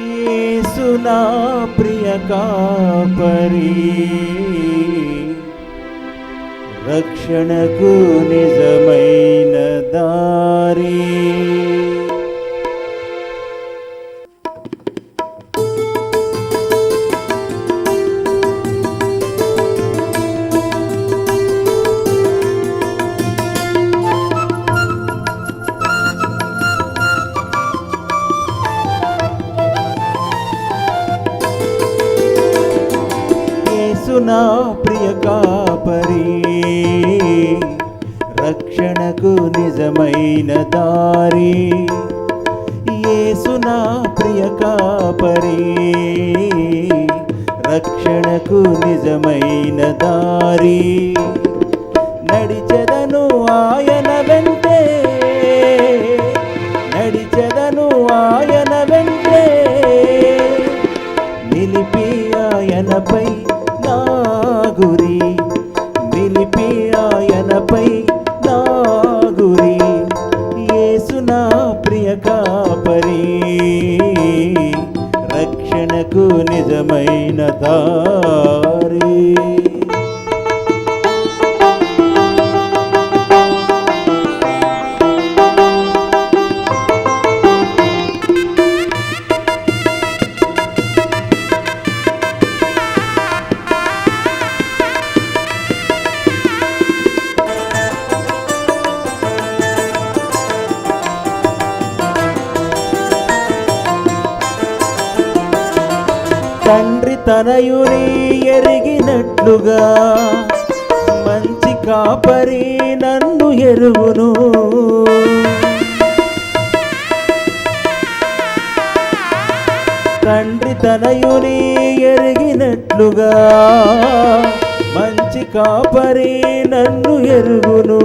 యేసు ప్రియ కాపరి. రక్షణకు నిజమైన దారి. యేసు నా ప్రియ కాపరి రక్షణకు నిజమైన దారి. యేసు నా ప్రియ కాపరి రక్షణకు నిజమైన దారి. నిజమైన దా తండ్రి తనయుని ఎరిగినట్లుగా మంచి కాపరి నన్ను ఎరువును తండ్రి తనయుని ఎరిగినట్లుగా మంచి కాపరి నన్ను ఎరుగును.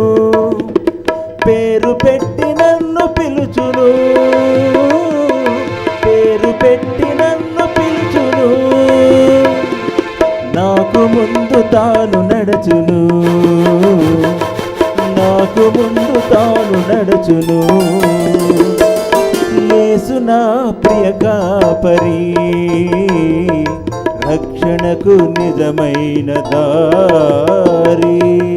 పేరు పెట్టి నాకు ముందు తాను నడచును. నాకు ముందు తాను నడచును. యేసు నా ప్రియ కాపరి రక్షణకు నిజమైన దారి.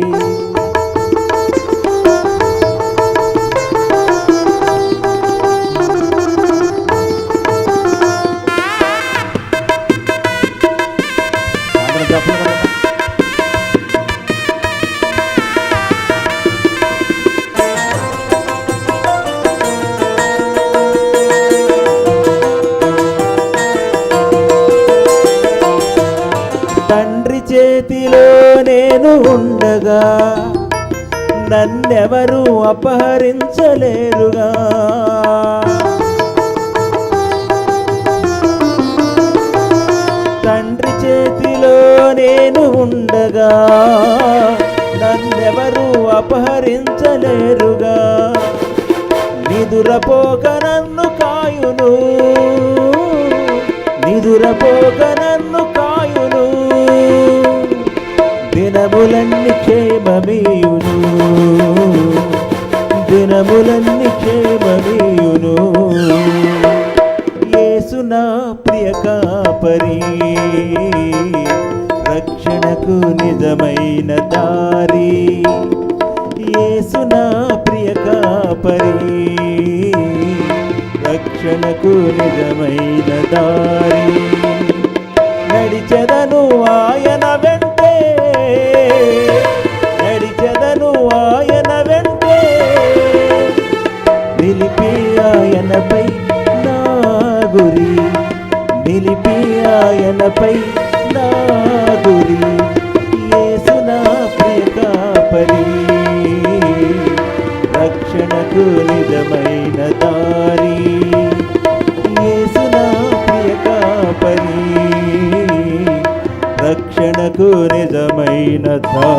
చేతిలో నేను ఉండగా నన్నెవరు అపహరించలేరుగా. తండ్రి చేతిలో నేను ఉండగా నన్నెవరు అపహరించలేరుగా. నిదురపోక నన్ను కాయును నిదురపోక నన్ను దినములన్నీ క్షేమమీయును. దినములన్నీ క్షేమమీయును. యేసు నా ప్రియ కాపరి రక్షణకు నిజమైన దారి. యేసు నా ప్రియ కాపరి రక్షణకు నిజమైన దారి. నడిచెదను ఆయన నిజమైన ధా